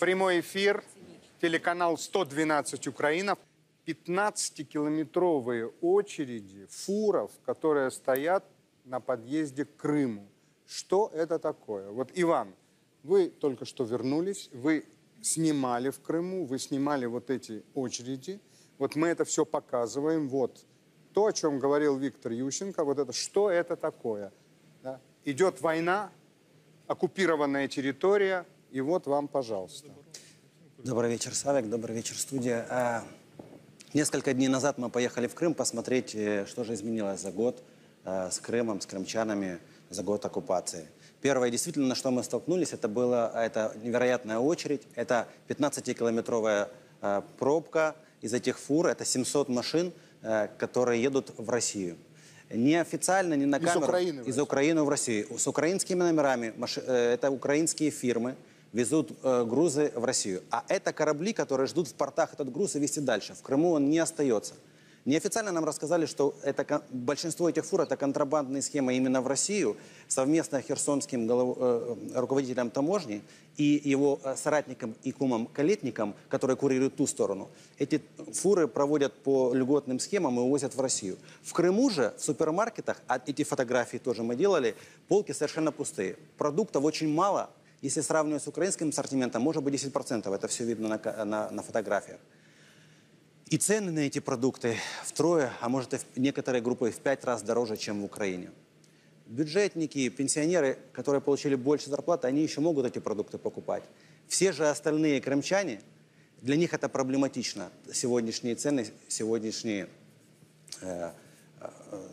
Прямой эфир, телеканал 112 Украина. 15-километровые очереди фуров, которые стоят на подъезде к Крыму. Что это такое? Вот, Иван, вы только что вернулись, вы снимали в Крыму, вы снимали вот эти очереди. Вот мы это все показываем. Вот то, о чем говорил Виктор Ющенко, вот это, что это такое? Да? Идет война, оккупированная территория, и вот вам, пожалуйста. Добрый вечер, Савик. Добрый вечер, студия. А, Несколько дней назад мы поехали в Крым посмотреть, э, что же изменилось за год э, с Крымом, с крымчанами, за год оккупации. Первое, действительно, на что мы столкнулись, это была это невероятная очередь, это 15-километровая э, пробка из этих фур, это 700 машин, которые едут в Россию. Неофициально, не на Из камеру. Украины в Из. Украины в Россию. С украинскими номерами. э, Это украинские фирмы везут э, грузы в Россию. А это корабли, которые ждут в портах этот груз и везти дальше. В Крыму он не остается. Неофициально нам рассказали, что это, большинство этих фур – это контрабандные схемы именно в Россию, совместно херсонским голов- э, руководителем таможни и его э, соратником и кумом-калетником, который курирует ту сторону. Эти фуры проводят по льготным схемам и увозят в Россию. В Крыму же, в супермаркетах, а эти фотографии тоже мы делали, полки совершенно пустые. Продуктов очень мало. Если сравнивать с украинским ассортиментом, может быть 10%. Это все видно на, на- на фотографиях. И цены на эти продукты втрое, а может и в некоторые группы в пять раз дороже, чем в Украине. Бюджетники, пенсионеры, которые получили больше зарплаты, они еще могут эти продукты покупать. Все же остальные крымчане, для них это проблематично. Сегодняшние цены, сегодняшние э, э,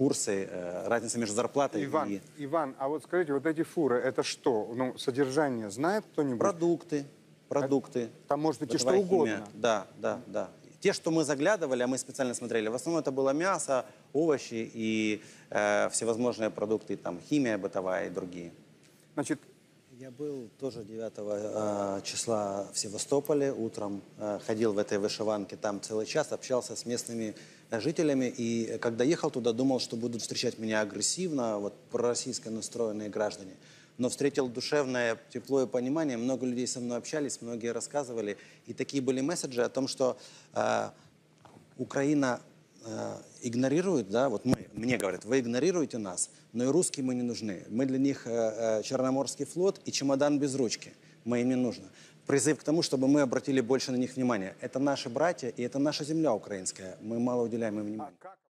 курсы, э, разница между зарплатой Иван, и Иван, а вот скажите, вот эти фуры, это что? Ну, содержание знает кто-нибудь? продукты, продукты. Там может быть и что химия. угодно. Да, да, да. Те, что мы заглядывали, а мы специально смотрели, в основном это было мясо, овощи и э, всевозможные продукты, там химия бытовая и другие. Значит, Я был тоже 9 э, числа в Севастополе утром, э, ходил в этой вышиванке там целый час, общался с местными э, жителями, и когда ехал туда, думал, что будут встречать меня агрессивно, вот пророссийско настроенные граждане. Но встретил душевное тепло и понимание, много людей со мной общались, многие рассказывали, и такие были месседжи о том, что э, Украина э, игнорирует, да, вот мы, мне говорят, вы игнорируете нас, но и русские мы не нужны. Мы для них э, э, Черноморский флот и чемодан без ручки. Мы им не нужно. Призыв к тому, чтобы мы обратили больше на них внимание. Это наши братья и это наша земля украинская. Мы мало уделяем им внимания.